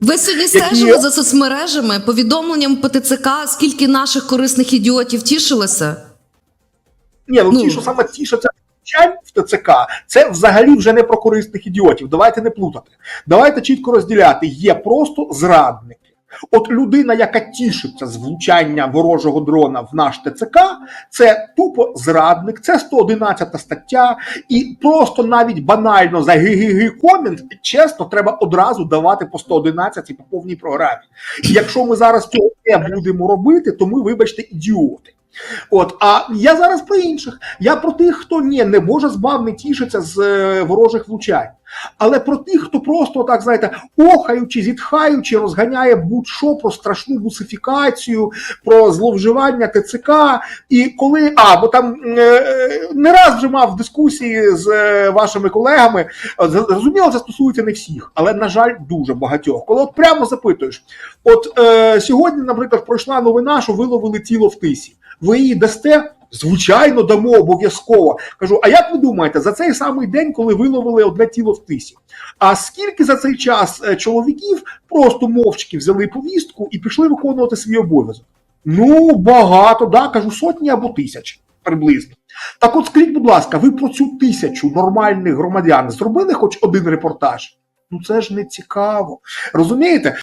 Ви сьогодні Які- стежили за соцмережами, повідомленням по ТЦК, скільки наших корисних ідіотів тішилося? Ні, ну, Ну. ті, що саме тішаться в ТЦК, це взагалі вже не про корисних ідіотів. Давайте не плутати. Давайте чітко розділяти. Є просто зрадники. От людина, яка тішиться з влучання ворожого дрона в наш ТЦК, це тупо зрадник, це 111 стаття, і просто навіть банально за ги комент, чесно, треба одразу давати по 111 по повній програмі. І якщо ми зараз цього не будемо робити, то ми, вибачте, ідіоти. От, а я зараз про інших. Я про тих, хто ні, не боже збав не тішиться з е, ворожих влучань. Але про тих, хто просто так знаєте, охаючи, зітхаючи, розганяє будь-що про страшну бусифікацію, про зловживання ТЦК. І коли а, бо там е, не раз вже мав дискусії з е, вашими колегами. е, Зрозуміло, це стосується не всіх, але на жаль, дуже багатьох. Коли от прямо запитуєш, от е, сьогодні, наприклад, пройшла новина, що виловили тіло в тисі. Ви її дасте? Звичайно, дамо обов'язково. Кажу, а як ви думаєте, за цей самий день, коли виловили одне тіло в тисі? А скільки за цей час е, чоловіків просто мовчки взяли повістку і пішли виконувати свій обов'язок? Ну, багато, да, кажу, сотні або тисяч приблизно. Так от скажіть, будь ласка, ви про цю тисячу нормальних громадян зробили хоч один репортаж? Ну це ж не цікаво. Розумієте?